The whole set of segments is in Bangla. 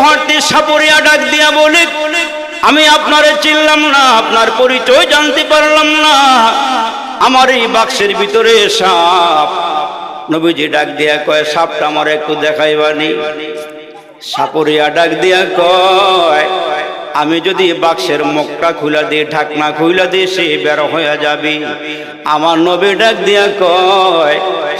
মুহূর্তে সাপরিয়া ডাক দিয়া বলে, আমি আপনারে চিনলাম না, আপনার পরিচয় জানতে পারলাম না। আমার এই বাক্সের ভিতরে সাপ। নবীজি ডাক দিয়া কয়, সাপটা আমার একটু দেখাইবানি। সাপরিয়া ডাক দিয়া কয় আমি যদি বাক্সের মুখটা খুলা দিয়ে ঢাকনা খুলা দিয়ে সে বের হয়ে যাবি। আমার নবী ডাক দিয়া কয়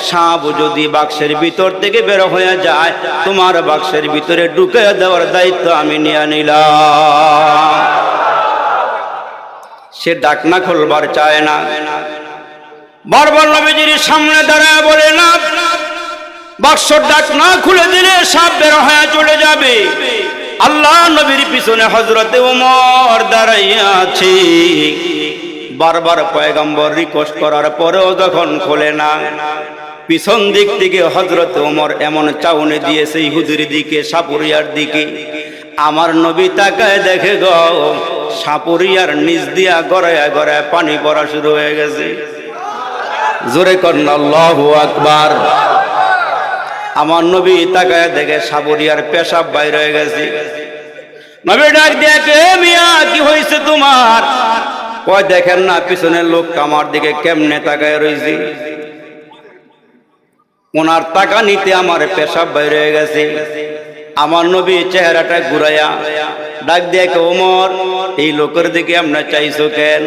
সাপ যদি বাক্সের ভিতর থেকে বের হয়ে যায়, তোমার বাক্সের ভিতরে ঢুকে দেওয়ার দায়িত্ব আমি নিয়ে নিলাম। সে ডাকনা খুলবার চায় না। বারবার নবীজির সামনে দাঁড়ায় বলে, না, বাক্সর ডাক না খুলে দিলে সাপ বের হয়ে চলে যাবে। আল্লাহ নবীর পিছনে হজরতে ওমর দাঁড়াইয়া আছে। বারবার পয়গম্বর রিকোয়েস্ট করার পরেও যখন খোলে না, পিছন দিক থেকে হজরত ওমর এমন চাউনি দিয়েছে ইহুদির দিকে, সাপুরিয়ার দিকে, আমার নবী তাকায় দেখে গ, সাপুরিয়ার নিচ দিয়া গড়ায় গড়ায় পানি পড়া শুরু হয়ে গেছে। জোরে কন্যা আল্লাহ আকবার। আমার নবী তাকায় দেখে সাবরিয়ার পেশাব বাইর হয়ে গেছে। নবী ডাক দেখে মিয়া, কি হয়েছে তোমার? কয়, দেখেন না, পিছনের লোক আমার দিকে কেমনে তাকায় রয়েছে। ওনার টাকা নিতে আমার পেশাব বাইর হয়ে গেছে। আমার নবী চেহারাটা ঘুরাইয়া ডাক দেখে ওমর, এই লোকের দিকে আমরা চাইছো কেন?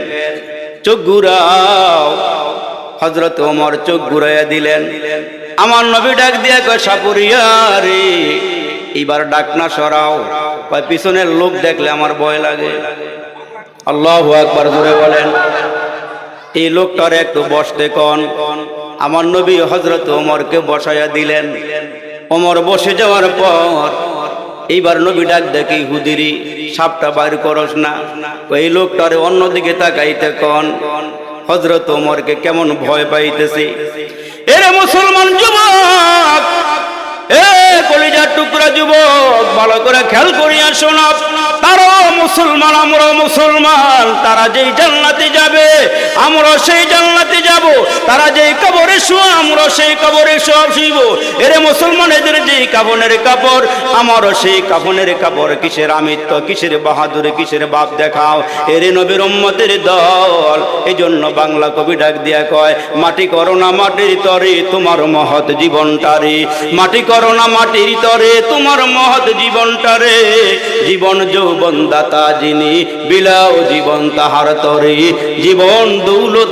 চোখ ঘুরাও। হজরত ওমর চোখ ঘুরাইয়া দিলেন। আমার নবী ডাক দিয়া কয়, সাপুরিয়া এবার ডাক না সরাও। কয়, পিছনের লোক দেখলে আমার ভয় লাগে। আল্লাহ একবার জোরে বলেন। এই লোকটার একটু বসতে কন। আমার নবী হজরত ওমরকে বসাইয়া দিলেন। ওমর বসে যাওয়ার পর এইবার নবী ডাক দেখি হুদিরি সাপটা বাইর করস না। এই লোকটারে অন্যদিকে তাকাইতে কন। হজরত ওমরকে কেমন ভয় পাইতেছে? এরে মুসলমান যুবক এ কলিজার টুকরা যুবক, ভালো করে খেয়াল করিয়া শোনা। তারাও মুসলমান আমরা মুসলমান, তারা যেই জান্নাতে যাবে আমরা সেই জান্নাতে যাব। তারা যেই কবরে শুয়া আমরা সেই কবরে শুয়া শুইব। এরে মুসলমান, এদের যেই কাফনের কাপড়, আমারও সেই কাফনের কাপড়। কিসের আমিত্ব, কিসের বাহাদুর, কিসের বাপ দেখাও? এরে নবীর উম্মতের দল এই জন্য বাংলা কবি ডাক দিয়া কয়, মাটি করো না মাটির তরে, তোমার মহৎ জীবনটারে মাটি করো না মাটির তরে তোমার মহৎ জীবনটারে। জীবন যৌবন দাতা যিনি, বিলাও জীবন তাহার তরে। জীবন দৌলত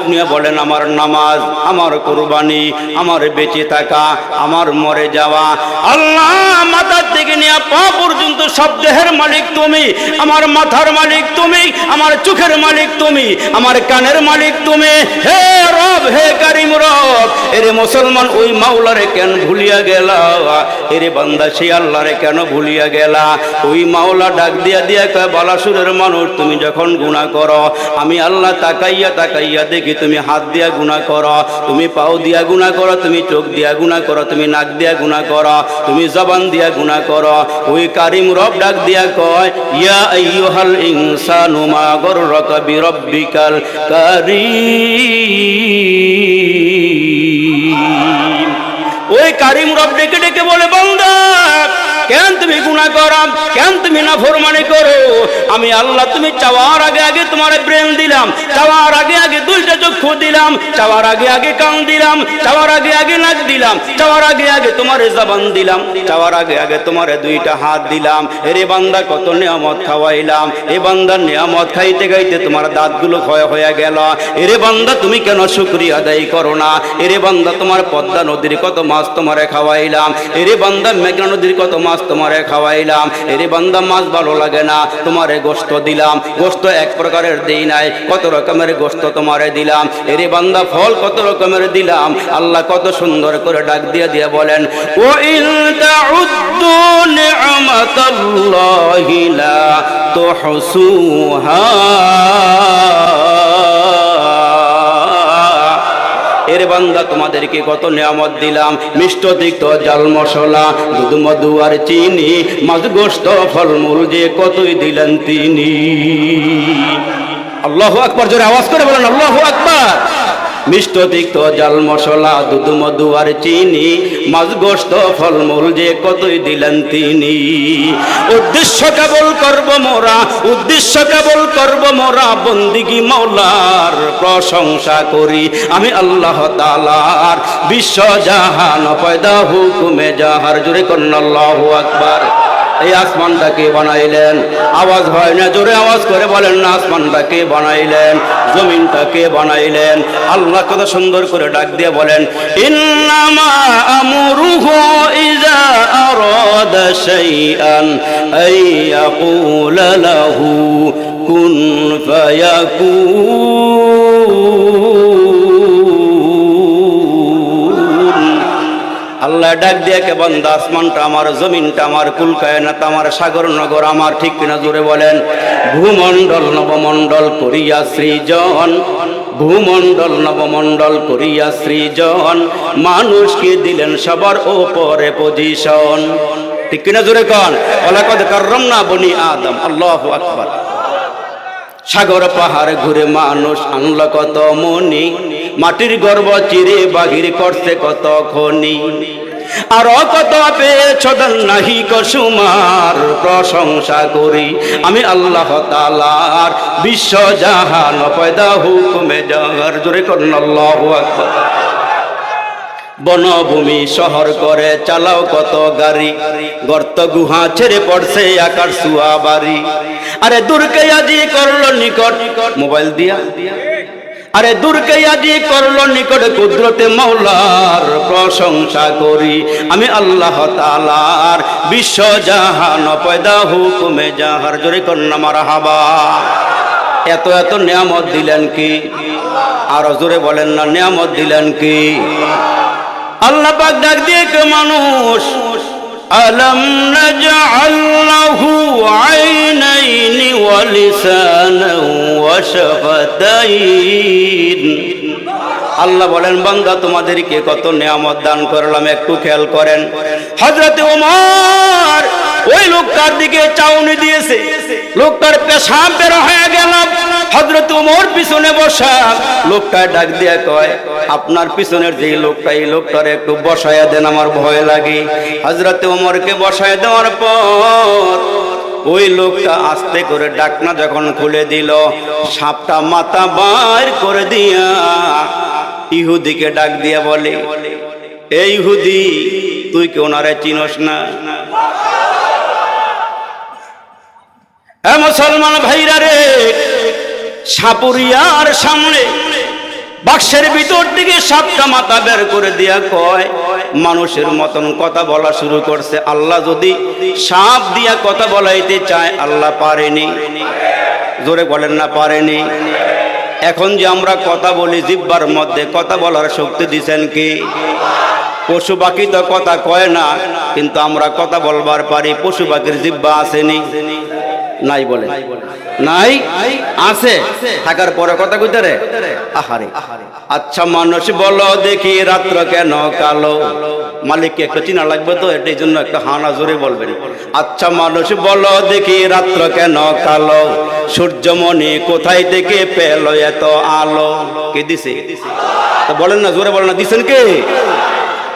আপনিও বলেন, আমার নামাজ, আমার কোরবানি, আমার বেঁচে থাকা, আমার মরে যাওয়া, আল্লাহ মাথার থেকে নিয়ে পা পর্যন্ত সব দেহের মালিক তুমি, আমার মাথার মালিক তুমি, আমার চোখের মালিক তুমি, আমার কানের মালিক তুমি। হে রব, হে কারিম রব, এরে মুসলমান ওই মাওলারে কেন ভুলিয়া গেল? এরে বান্দা, সেই আল্লাহরে কেন ভুলিয়া গেলা? ওই মাওলা ডাক দিয়া দিয়া কয়, বালাসুরের মানুষ, তুমি যখন গুণা করো, আমি আল্লাহ তাকাইয়া তাকাইয়া দেখি তুমি হাত দিয়া গুণা করো? তুমি পাও দিয়া গুণা করো, তুমি চোখ দিয়া গুণা করো, তুমি নাক দিয়া গুণা করো, তুমি জবান দিয়া গুণা করো। ওই কারিম রব ডাক দিয়া কয়, ইয়া আইয়ুহাল ইনসানু মা গররাকা বিরাব্বিকাল কারীম। ওই কারিম রব ডেকে ডেকে বলে কেন তুমি গুণা করো? কেন তুমি না ফরমানি করো? আমি আল্লাহ, তুমি চাওয়ার আগে আগে তোমার ব্রেন দিলাম, চাওয়ার আগে আগে দুইটা চক্ষু দিলাম, চাওয়ার আগে আগে কান দিলাম, চাওয়ার আগে আগে নাক দিলাম, চাওয়ার আগে আগে তোমার জবান দিলাম, চাওয়ার আগে আগে তোমার দুইটা হাত দিলাম, এরে বান্দা কত নিয়ামত খাওয়াইলাম, এ বান্দার নিয়ামত খাইতে খাইতে তোমার দাঁতগুলো ক্ষয় হয়ে গেল, এরে বান্দা তুমি কেন শুক্রিয়া আদায় করো না? এরে বান্দা তোমার পদ্মা নদীর কত মাছ তোমারে খাওয়াইলাম, এরে বান্দা মেঘনা নদীর কত মাছ তোমারে খাওয়াইলাম। এরে বান্দা, মাছ ভালো লাগে না, তোমারে গোস্ত দিলাম। গোস্ত এক প্রকারের দেই নাই, কত রকমের গোস্ত তোমারে দিলাম। এরে বান্দা, ফল কত রকমের দিলাম। আল্লাহ কত সুন্দর করে ডাক দিয়ে দিয়ে বলেন ও লা তুহসুহা। এর বান্দা তোমাদেরকে কত নিয়ামত দিলাম। মিষ্ট দিক্ত জাল মশলা, দুধ, মধু আর চিনি, মাছ গোস্ত ফলমূল যে কতই দিলেন তিনি। আল্লাহ আকবার, জোরে আওয়াজ করে বলেন, আল্লাহ আকবার। মিষ্ট তিক্ত জাল মশলা, দুধ, মধু আর চিনি, মাছ, গোস্ত, ফলমূল যে কতই দিলেন তিনি। উদ্দেশ্য কেবল করব মোরা, উদ্দেশ্য কেবল করব মোরা, বন্দিগি মৌলার প্রশংসা করি আমি আল্লাহ তালার বিশ্ব জাহান পয়দা হুকুমে জাহার জোরে কন্যা আল্লাহ আকবার। এই আসমানটাকে বানাইলেন। আওয়াজ হয় না, জোরে আওয়াজ করে বলেন, না, আসমানটাকে বানাইলেন, জমিনটাকে বানাইলেন। আল্লাহ কত সুন্দর করে ডাক দিয়ে বলেন, ইন্নামা আমরুহু ইজা আরাদা শাইআন আই ইয়াকুলা লাহু, কুন ফায়াকুন। আল্লাহ ডাক দিয়ে কে বন্ধ, আসমানটা আমার, জমিনটা আমার কুল কায়নাত আমার সাগর নগর আমার, ঠিক কিনা জোরে বলেন। ভূমণ্ডল নবমণ্ডল করিয়া সৃজন, ভূমণ্ডল নবমণ্ডল করিয়া সৃজন, মানুষকে দিলেন সবার ওপরে পজিশন ঠিক কিনা জোরে কন? ওলাকদ কার্রম না বনি আদম, আল্লাহ আকবার। সাগর পাহাড় ঘুরে মানুষ আনল কত মনি, মাটির গর্ব চিরে বাহির করছে কত খনি। আর কত পেয়েছ নাহি কসুমার প্রশংসা করি। আমি আল্লাহ তালার বিশ্ব জাহান পয়দা হুকুমে জাহার জোরে করুন আল্লাহ বনভূমি শহর করে চালাও কত গাড়ি। গর্ত গুহা ছেড়ে পড়ছে আকার সুয়া বাড়ি আরে দূরকে আজি করল নিকট। মোবাইল দিয়া। আরে দূরকে আজি করল নিকট কুদরতে মৌলার প্রশংসা করি। আমি আল্লাহ তালার বিশ্ব জাহান পয়দা হুকুমে জাহার জোরে কন্যা মারা হাবা এত এত নিয়ামত দিলেন কি? আর জোরে বলেন না, নিয়ামত দিলেন কি? আল্লাহ পাক ডাক দিয়ে মানুষ লাহু আইনাইনি ওয়া লিসানান ওয়া শাফাতাইন। আল্লাহ বলেন, বান্দা, তোমাদেরকে কত নিয়ামত দান করলাম, একটু খেয়াল করেন। হযরতে ওমর, ওই লোকটার দিকে চাউনি দিয়েছে। লোকটার পেশাব বের হয়ে গেল। হজরত উমর পিছনে বসা। লোকটা ডাক দিয়ে কয়, আপনার পিছনের যে লোকটা, এই লোকটার একটু বসায়া দেন, আমার ভয় লাগে। হজরত উমরকে বসায় দেওয়ার পর ওই লোকটা আস্তে করে ডাকনা যখন খুলে দিল, সাপটা মাথা বার করে দিয়া ইহুদিকে ডাক দিয়া বলে এই ইহুদি, তুই কি ওনারে চিনস না? এ মুসলমান ভাইরা রে সাপুরিয়ার সামনে বাক্সের ভিতর থেকে সাপটা মাথা বের করে দিয়া কয়, মানুষের মতন কথা বলা শুরু করছে। আল্লাহ যদি সাপ দিয়া কথা বলাইতে চায়, আল্লাহ পারেনি। জোরে বলেন না, পারেনি। এখন যে আমরা কথা বলি, জিব্বার মধ্যে কথা বলার শক্তি দিছেন কি? পশু পাখি তো কথা কয় না, কিন্তু আমরা কথা বলবার পারি, পশু পাখির জিব্বা আসেনি। নাই বলে। নাই আছে। থাকার পরে কথা কইতে রে? আহারে। আচ্ছা মানুষ বলো দেখি রাত্র কেন কালো? মালিককে একটু চিনা লাগবে তো এটার জন্য একটা হানা জোরে বলবেন। আচ্ছা মানুষ বলো দেখি রাত্র কেন কালো? সূর্যমণি কোথায় থেকে পেল এত আলো? কে দিছে? তো বলেন না জোরে বলেন না দিছেন কে?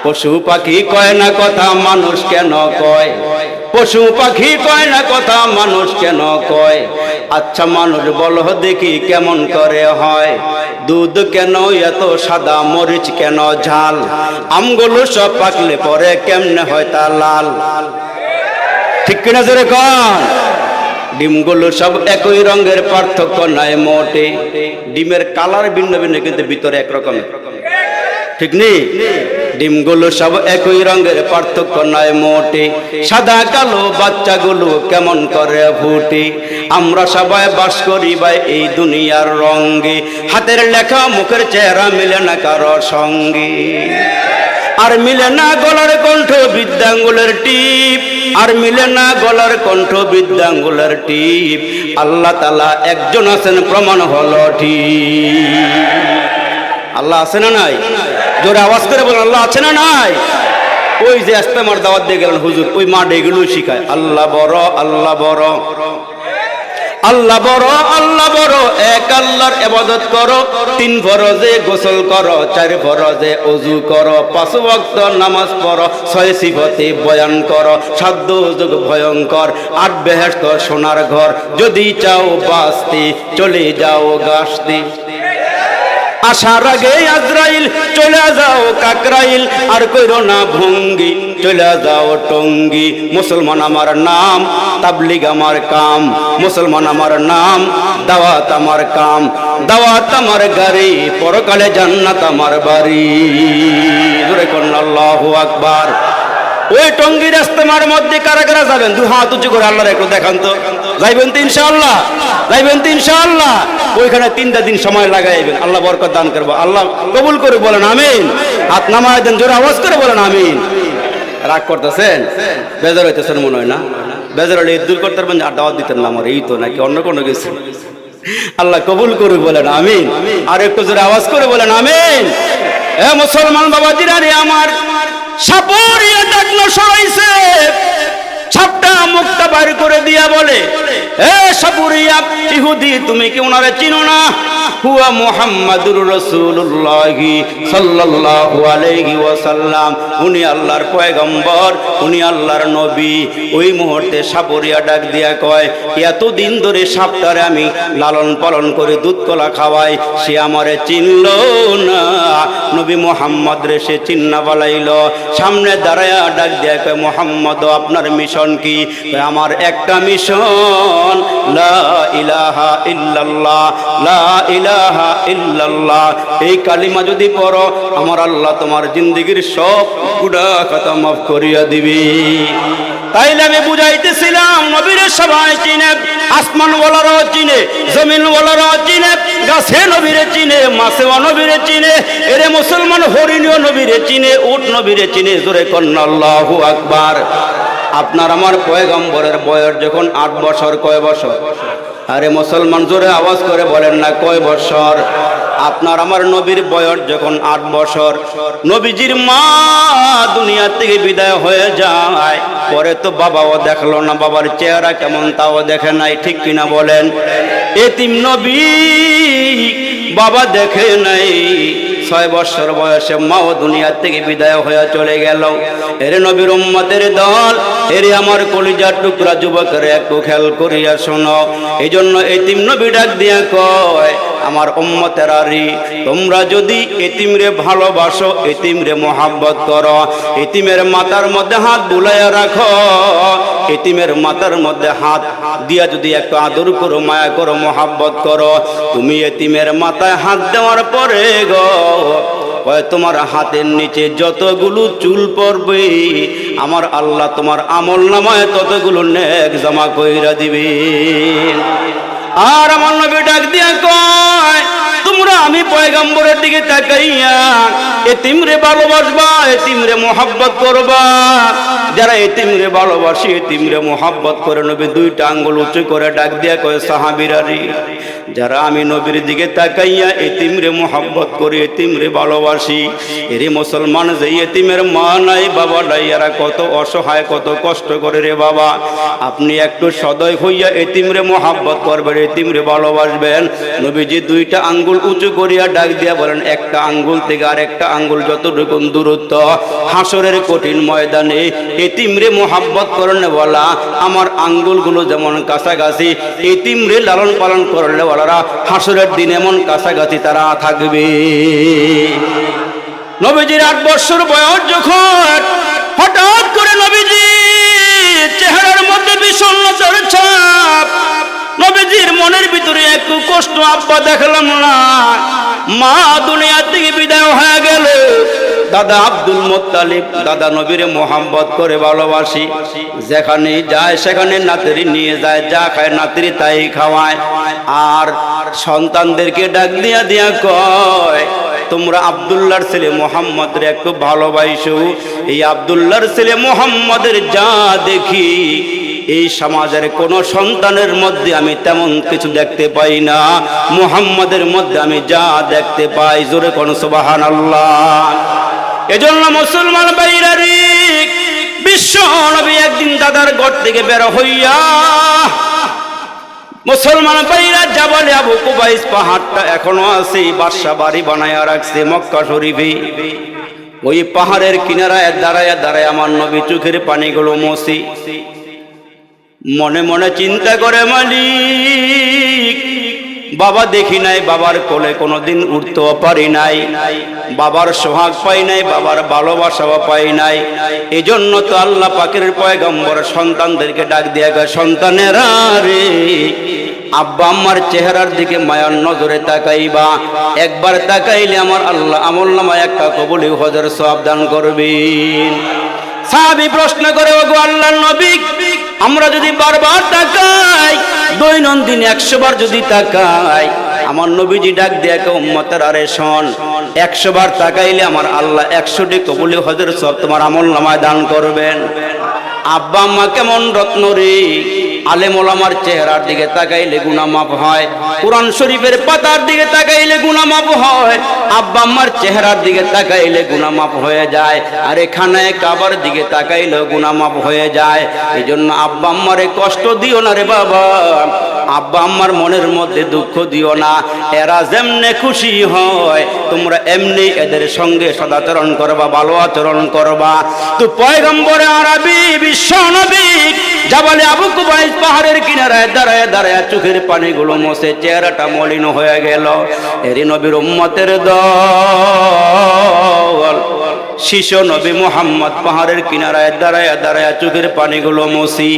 পশু পাখি কয় না কথা মানুষ কেন কয়? পশু পাখি কয় না কথা মানুষ কেন কয়? আচ্ছা মানুষ বল দেখি কেমন করে হয়। দুধ কেন এত সাদা, মরিচ কেন ঝাল? আমগুলো সব পাকলে পরে কেমনে হয় তা লাল। ঠিক কিনা জোরে কন? ডিমগুলো সব একই রঙের, পার্থক্য নাই মোটে। ডিমের কালার ভিন্ন ভিন্ন, কিন্তু ভিতরে একরকমের। ঠিক নেই ডিমগুলো সব একই রঙের, পার্থক্য নয় মোটে। সাদা, কালো বাচ্চাগুলো কেমন করে ফুটে? আমরা সবাই বাস করি ভাই এই দুনিয়ার রঙ্গে। হাতের লেখা, মুখের চেহারা মিলে না কারও সঙ্গে। আর মিলে না গলার কণ্ঠ বিদ্যাঙ্গুলের টিপ। আর মিলে না গলার কণ্ঠ বিদ্যাঙ্গুলের টিপ। আল্লাহ তালা একজন আছেন, প্রমাণ হল ঠিক। আল্লাহ আছে না নাই? জোরে আওয়াজ করে বলেন, আল্লাহ আছে না নাই? ওই যে আস্তেমার দাওয়াত দিয়ে গেলেন হুজুর, ওই মা এগুলো শিখায়, আল্লাহ বড় আল্লাহ বড়। আল্লাহ বড় আল্লাহ বড়, এক আল্লাহর ইবাদত করো, তিন ফরজে গোসল করো, চার ফরজে অজু করো, পাঁচ ওয়াক্ত নামাজ পড়ো, ছয় সিফতে বয়ান করো সাধ্য যোগ ভয়ঙ্কর, আট বেহেস্ত সোনার ঘর, যদি চাও বাঁচতে, চলে যাও গাছতে। আসার আগে আজরাইল চলে যাও কাকরাইল। আর কইরো না ভঙ্গি, চলে যাও টঙ্গি। মুসলমান আমার নাম, তাবলিগ আমার কাম। মুসলমান আমার নাম, দাওয়াত আমার কাম। দাওয়াত আমার গাড়ি, পরকালে জান্নাত আমার বাড়ি। জোরে কোন আল্লাহু আকবার। ওই টঙ্গির ইস্তেমার মধ্যে কারা কারা যাবেন? দু হাত উঁচু করে আল্লাহর একটু দেখান তো। যাইবেন তো ইনশাআল্লাহ যাইবেন তো ইনশাআল্লাহ। ওইখানে তিনটা দিন সময় লাগাইবেন। আল্লাহ বরকত দান করব। আল্লাহ কবুল করে বলেন, আমিন। হাত নামায় দেন, জোরে আওয়াজ করে বলেন, আমিন। রাগ করতেছেন? বেজার হইতেছেন মনে হয় না? বেজার হলে দূর করতে পারবেন, আর দাওয়াত দিতেন না আমার, এই তো নাকি অন্য কোনো কিছু। আল্লাহ কবুল করে বলেন, আমিন। আর একটু জোরে আওয়াজ করে বলেন, আমিন। এ মুসলমান বাবাজিরা রে, আমার সাপরিয়া ডাকলো সরাইছে ছাপটা মুখটা বাইর করে দিয়া বলে এ সাপুরিয়া ইহুদি তুমি কি ওনারে চিনো না? হুয়া ওয়াসাল্লাম। উনি আল্লাহর পয়গম্বর, উনি আল্লাহর নবী। ওই মুহূর্তে সাপুরিয়া ডাক দিয়া কয়, এতদিন ধরে সাপটারে আমি লালন পালন করে দুধ কলা খাওয়াই, সে আমারে চিনল না। নবী মোহাম্মদ রে সে চিন্না বালাইল। সামনে দাঁড়ায়া ডাক দিয়া কয়, মোহাম্মদ, আপনার মিশন কি? আমার একটা মিশন। লা ইলাহা ইল্লাল্লাহ। লা ইলাহা ইল্লাল্লাহ। এই কালিমা যদি পড়ো, আমার আল্লাহ তোমার জিন্দগির সব গুড়া কথা মাফ করিয়া দিবি। তাইলে আমি বুঝাইতেছিলাম, নবীর সবাই চিনে আসমান ওয়ালারাও চিনে জমিন ওয়ালারাও চিনে, গাছে নবীরে চিনে মাছে নবীরে চিনে, এরে মুসলমান হরিণীয় নবীরে চিনে, উট নবীরে চিনে, জোরে কন্যা আল্লাহু আকবার। আপনার আমার পয়গম্বরের বয়স যখন আট বছর, কয় বছর? আরে মুসলমান জোরে আওয়াজ করে বলেন না, কয় বছর? আপনার আমার নবীর বয়স যখন আট বছর। নবীজির মা দুনিয়া থেকে বিদায় হয়ে যায়। পরে তো বাবাও দেখল না, বাবার চেহারা কেমন তাও দেখে নাই, ঠিক কিনা বলেন? এতিম নবী বাবা দেখে নাই। ছয় বছর বয়সে মাও দুনিয়া থেকে বিদায় হয়ে চলে গেল। এরে নবীর উম্মতের দল এরে আমার কলিজার টুকরা যুবকের একটু খেয়াল করিয়া শোনো। এই জন্য এই তিম নবী ডাক দিয়া কয় আমার উম্মতেরারি, তোমরা যদি এতিমরে ভালোবাসো, এতিমরে মোহাব্বত করো, এতিমের মাথার মধ্যে হাত বুলাইয়া রাখো, এতিমের মাথার মধ্যে হাত দিয়া যদি একটু আদর করো, মায়া করো, মোহাব্বত করো, তুমি এতিমের মাথায় হাত দেওয়ার পরে গো তোমার হাতের নিচে যতগুলো চুল পড়বে আমার আল্লাহ তোমার আমল নামায় ততগুলো নেক জমা কইরা দিবে আর আমার নবী ডাক দিয়া কয়, তোমরা আমি পয়গম্বরের দিকে তাকাইয়া এ তিমরে ভালোবাসবা এ তিমরে মোহাব্বত করবা। যারা এতিমরে ভালোবাসি, এতিমরে মোহাব্বত করে নবী দুইটা আঙ্গুল উঁচু করে ডাক দিয়া কয় সাহাবিরারি যারা আমি নবীর দিকে তাকাইয়া এতিমরে মোহাব্বত করি, এতিমরে ভালোবাসি, এরে মুসলমান যে এতিমের মা নাই, বাবা নাই, এরা কত অসহায়, কত কষ্ট করে রে বাবা। আপনি একটু সদয় হইয়া এতিমরে মোহাব্বত করবেন, এতিমরে ভালোবাসবেন। নবীজি দুইটা আঙ্গুল উঁচু করিয়া ডাক দিয়া বলেন, একটা আঙ্গুল থেকে আর একটা আঙ্গুল যতটুকু দূরত্ব, হাসরের কঠিন ময়দানে এতিমরে মোহাব্বত করলে বলা আমার আঙ্গুলগুলো যেমন কাছাকাছি, এতিমরে লালন পালন করলে বলারা হাসরের দিন এমন কাছাকাছি তারা থাকবে। নবীজির আট বছর বয়স যখন হঠাৎ করে নবীজি চেহারার মধ্যে বিষণ্ণতার ছাপ, নবীজির মনের ভিতরে একটু কষ্ট আব্বা দেখলাম না, মা দুনিয়া থেকে বিদায় হয়ে গেল। দাদা আব্দুল মোত্তালিব, দাদা নবীরে মোহাম্মত করে ভালোবাসি। যেখানে যায়, সেখানে নাতিরি নিয়ে যায়, যা খায় নাতিরি তাই খাওয়ায়। আর সন্তানদেরকে ডাক দিয়া দিয়া কয়, তোমরা আবদুল্লার ছেলে মোহাম্মদের একটু ভালোবাসো। এই আবদুল্লার ছেলে মোহাম্মদের যা দেখি, এই সমাজের কোন সন্তানের মধ্যে আমি তেমন কিছু দেখতে পাই না। মুহাম্মাদের মধ্যে আমি যা দেখতে পাই। জোরে কোন সুবাহান আল্লাহ এজন্য মুসলমান বাইরারি বিশ্ব নবী একদিন দাদার ঘর থেকে বের হইয়া, মুসলমান ভাইরা জাবালে আবু কুবাইস পাহাড়টা এখনও আছে বাদশা বাড়ি বানায়া রাখছে মক্কা শরীফে। ওই পাহাড়ের কিনারায় দাঁড়ায় দাঁড়ায় আমার নবী চোখের পানিগুলো মসি মনে মনে চিন্তা করে মালিক বাবা দেখি নাই, বাবার কোলে কোনোদিন উঠতেও পারি নাই। বাবার সোহাগ পাই নাই, বাবার ভালোবাসাও পাই নাই। এই জন্য তো আল্লাহ পাকের পয়গম্বর সন্তানদেরকে ডাক দিয়া গেছে সন্তানেরা রে, আব্বা আম্মার চেহারার দিকে মায়ার নজরে তাকাইবা। একবার তাকাইলে আমার আল্লাহ আমল নামা একটা কবলি হজর সব দান করবেন। প্রশ্ন করে আল্লাহ নবী আমরা যদি বারবার তাকাই, দৈনন্দিন একশো বার যদি তাকাই, আমার নবীজি ডাক দিয়ে একে উম্মতের আরে শোন, একশো বার তাকাইলে আমার আল্লাহ একশোটি কবুলি হজর সব তোমার আমল নামায় দান করবেন। আব্বা আম্মা কেমন রত্ন রে আলেম ওলামার চেহারার দিকে তাকাইলে গুনা মাপ হয়। কোরআন শরীফের পাতার দিকে তাকাইলে গুনা মাপ হয়। আব্বা আম্মার চেহারার দিকে তাকাইলে গুনা মাপ হয়ে যায়। আর এখানে কাবার দিকে তাকাইলে গুনা মাপ হয়ে যায়। এই জন্য আব্বা আম্মারে কষ্ট দিও না রে বাবা। আব্বা আম্মার মনের মধ্যে দুঃখ দিও না। এরা যেমনে খুশি হয়, তোমরা এমনি এদের সঙ্গে সদাচরণ করবা, ভালো আচরণ করবা। তো পয়গম্বরে আরবি, বিশ্ব নবী জাবালে আবু কুবাইস পাহাড়ের কিনারায় দাঁড়ায় দাঁড়ায় চোখের পানিগুলো মসে, চেহারাটা মলিন হয়ে গেল। এরি নবীর উম্মতের দল। শিশু নবী মোহাম্মদ পাহাড়ের কিনারায় দাঁড়ায় দাঁড়ায় চোখের পানিগুলো মসি।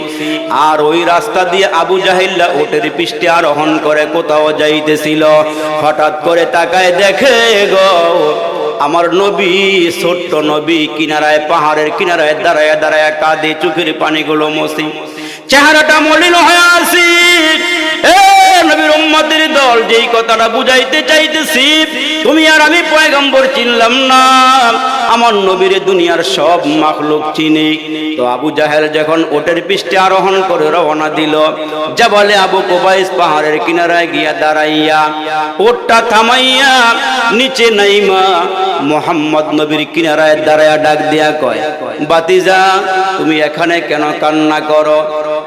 আর ওই রাস্তা দিয়ে আবু জাহিল্লা ওটের পৃষ্ঠে আরোহণ করে কোথাও যাইতেছিল। হঠাৎ করে তাকায় দেখে গো আমার নবী, ছোট্ট নবী, কিনারায় পাহাড়ের কিনারায় দাঁড়ায় দাঁড়ায় কাঁদে, চোখের পানিগুলো মসি। চেহারাটা মলিন হয়ে আসি। নবীর দল, যেই কথাটা বুঝাইতে চাইতেছি, তুমি আর আমি পয়গম্বর চিনলাম না। আমার নবীর দুনিয়ার সব মাখলুক চিনি। তো আবু জাহেল যখন ওটের পৃষ্ঠে আরোহণ করে রওনা দিল, যা বলে আবু কোবাইস পাহাড়ের কিনারায় গিয়া দাঁড়াইয়া, ওটটা থামাইয়া নিচে নাইমা মোহাম্মদ নবীর কিনারায় দাঁড়াইয়া ডাক দিয়া কয়, বাতিজা, তুমি এখানে কেন কান্না করো?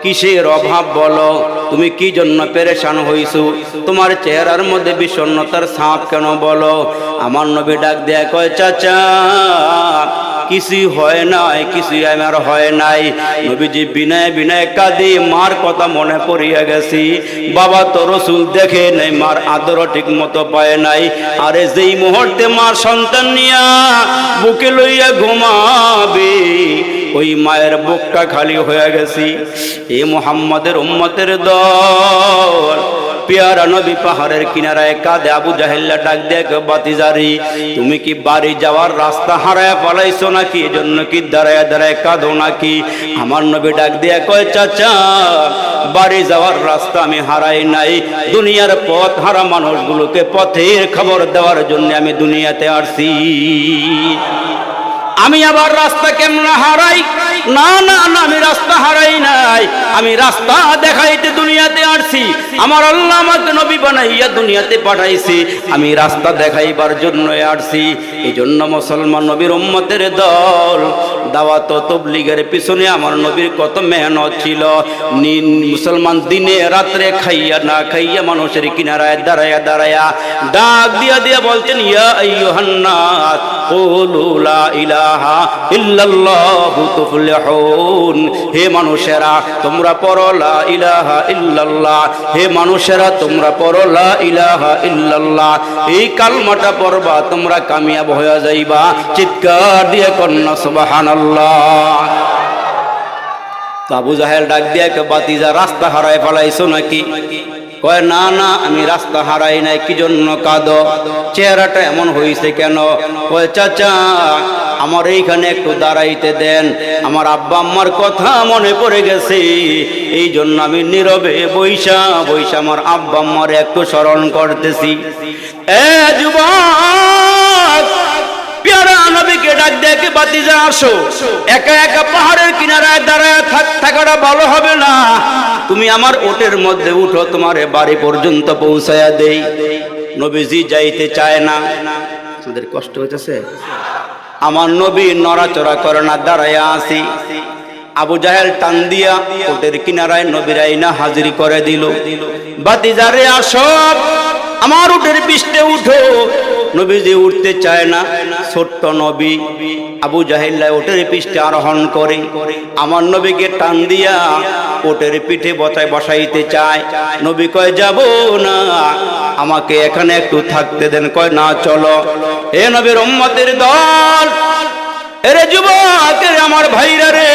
কিসের অভাব বলো? তুমি কি জন্য পেরেশান হইছো? তোমার চেহারার মধ্যে বিষণ্ণতার ছাপ কেন বলো? আমার নবী ডাক দেয়া কয়, চাচা কিছুই হয় নাই কিছুই আমার হয় নাই। নবীজি বিনয় বিনয় কাঁদি মার কথা মনে পড়িয়া গেছি। বাবা তো রসুল দেখে নাই, মার আদর ঠিক মতো পায় নাই। আরে যেই মুহূর্তে মার সন্তান নিয়া বুকে লইয়া ঘুমাবে, ওই মায়ের বুকটা খালি হয়ে গেছি। এ মোহাম্মদের উম্মতের দল পেয়ারা নবী পাহাড়ের কিনারায় কাঁদে, আবু জাহেল্লা ডাক দিয়ে বাতিজারি, তুমি কি বাড়ি যাওয়ার রাস্তা হারায় পালাইছো নাকি? এজন্য কি দাঁড়ায় দাঁড়ায় কাঁদো নাকি? আমার নবী ডাক দিয়ে, কয় চাচা, বাড়ি যাওয়ার রাস্তা আমি হারাই নাই। দুনিয়ার পথ হারা মানুষগুলোকে পথের খবর দেওয়ার জন্য আমি দুনিয়াতে আসছি। আমি আবার রাস্তা কেমন হারাই? না না না, আমি রাস্তা হারাই নাই আমি রাস্তা দেখাইতে দুনিয়াতে আসছি। আমার আল্লাহ আমাকে নবী বানাইয়া দুনিয়াতে পাঠাইছি। আমি রাস্তা দেখাইবার জন্য আসছি। এই জন্য মুসলমান নবীর উম্মতের দল দাওয়াত তবলিগের পিছনে আমার নবীর কত মেহনত ছিল। নি- মুসলমান দিনে রাত্রে খাইয়া না খাইয়া মানুষের কিনারায় দাঁড়ায়া দাঁড়ায়া ডাক দিয়া দিয়া বলছেন হে মানুষেরা, তোমরা পড়ো লা ইলাহা ইল্লাল্লাহ। হে মানুষেরা, তোমরা পড়ো লা ইলাহা ইল্লাল্লাহ। এই কালমাটা পড়বা, তোমরা কামিয়াব হয়ে যাইবা। চিৎকার দিয়ে কন্যা, সুবহানাল্লাহ। জাহেল ডাক দিয়া কে বাতিজা, রাস্তা হারায় ফেলাইছো নাকি? কয়, না না, আমি রাস্তা হারাই নাই, কি জন্য কাঁদ? চেহারাটা এমন হয়েছে কেন? কয়, চাচা, আমার এইখানে একটু দাঁড়াইতে দেন। আমার আব্বা আম্মার কথা মনে পড়ে গেছে। এই জন্য আমি নীরবে বৈশা বৈশা আমার আব্বা আম্মার একটু স্মরণ করতেছি। এ যুবক পেয়ারা নবীকে ডাক দেখে বাতিজা আসো? একা একা পাহাড়ের কিনারায় দাঁড়ায় থাক, থাকাটা ভালো হবে না। তুমি আমার ওটের মধ্যে উঠো, তোমার বাড়ি পর্যন্ত পৌঁছায়া দেই। নবীজি যাইতে চায় না। আমাদের কষ্ট হইতেছে? আমার নবী নড়াচড়া করে না দাঁড়াইয়া আসি আবু জাহেল টান দিয়া ওটের কিনারায় নবীর আইনা হাজির করে দিল। বাতিজারে আসব আমার উটের পৃষ্ঠে উঠো। নবীজি উঠতে চায় না। ছোট্ট নবী আবু জাহিল্লা ওটের পৃষ্ঠে আরোহণ করে, আমার নবীকে টান দিয়া ওটের পিঠে বসায় বসাইতে চায়। নবী কয়, যাব না, আমাকে এখানে একটু থাকতে দেন। কয়, না, চলো। এ নবীর উম্মতের দল, এরে যুবক আমার ভাইরা রে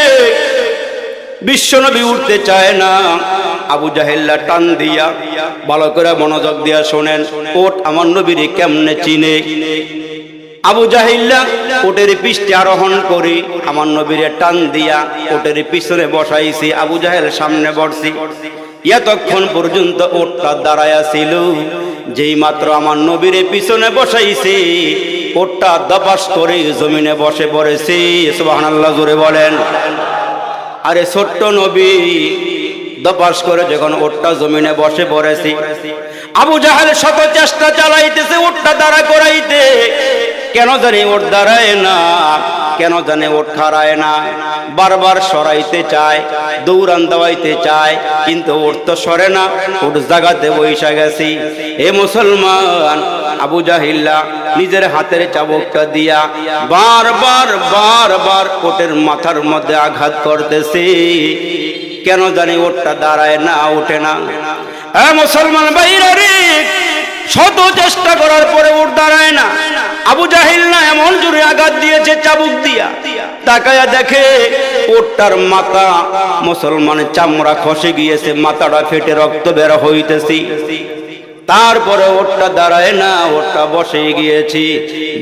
বিশ্বনবী উঠতে চায় না। আবু জাহেল্লা টান দিয়া ভালো করে মনোযোগ দিয়া শোনেন, ওট আমার নবীর কেমনে চিনে? আবু জাহিল্লা ওটের পৃষ্ঠে আরোহণ করি, আমার নবীর টান দিয়া ওটের পিছনে বসাইছি, আবু জাহেল সামনে বসছি। এতক্ষণ পর্যন্ত ওটটা দাঁড়ায়া ছিল, যেই মাত্র আমার নবীর পিছনে বসাইছি ওটটা দপাস করে জমিনে বসে পড়েছি, সুবহানাল্লাহ জোরে বলেন। আরে ছোট্ট নবী, দপাস করে যখন ওটটা জমিনে বসে পড়েছি, আবু জাহেল শত চেষ্টা চালাইতেছে ওটটা দাঁড়া করাইতে। কেন জানি ওর দাঁড়ায় না? কেন জানে ওট খাড়ায় না? বারবার সরাইতে চায়, দৌড়ান দেওয়াইতে চায়, কিন্তু ওর তো সরে না। ওট জাগাতে বৈশা গেছি। এ মুসলমান, আবু জাহিল্লা, নিজের হাতের চাবকটা দিয়া বারবার বারবার ওটের মাথার মধ্যে আঘাত করতেছি। কেন জানি ওটটা দাঁড়ায় না, ওঠে না। হ্যাঁ মুসলমান বাইরে শত চেষ্টা করার পরে ওট দাঁড়ায় না। আবু জাহিল না এমন জোরে আঘাত দিয়েছে, চাবুক দিয়া। তাকায়া দেখে ওটটার মাথা মুসলমানের চামড়া খসে গিয়েছে, মাথাটা ফেটে রক্ত বের হইতেছি। তারপরে ওটটা দাঁড়ায় না ওটটা বসে গিয়েছি।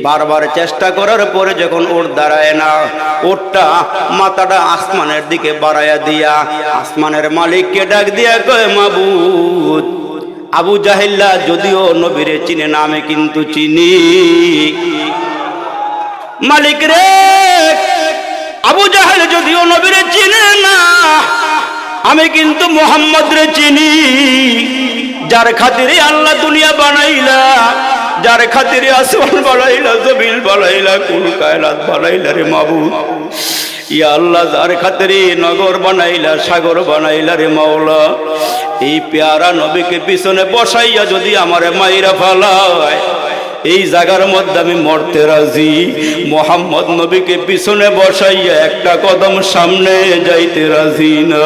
বারবার চেষ্টা করার পরে যখন ওর দাঁড়ায় না ওটটা মাথাটা আসমানের দিকে বাড়াইয়া দিয়া, আসমানের মালিককে ডাক দিয়া কয়, মাবুদ আবু জাহিল্লা যদিও নবীরে চিনে না, আমি কিন্তু চিনি। মালিক রে, আবু জাহেল যদিও নবীরে চিনে না, আমি কিন্তু মোহাম্মদ রে চিনি। যার খাতিরে আল্লাহ দুনিয়া বানাইলা, যার খাতিরে আসমান বানাইলা জমিল বানাইলা, কুল কায়লাত বানাইলা রে মাবুদ। ইয়া আল্লাহ, যার খাতিরে নগর বানাইলা, সাগর বানাইলা রে মাওলা, এই পেয়ারা নবীকে পিছনে বসাইয়া যদি আমারে মাইরা ফালায়, এই জায়গার মধ্যে আমি মরতে রাজি। মোহাম্মদ নবীকে পিছনে বসাইয়া একটা কদম সামনে যাইতে রাজি না।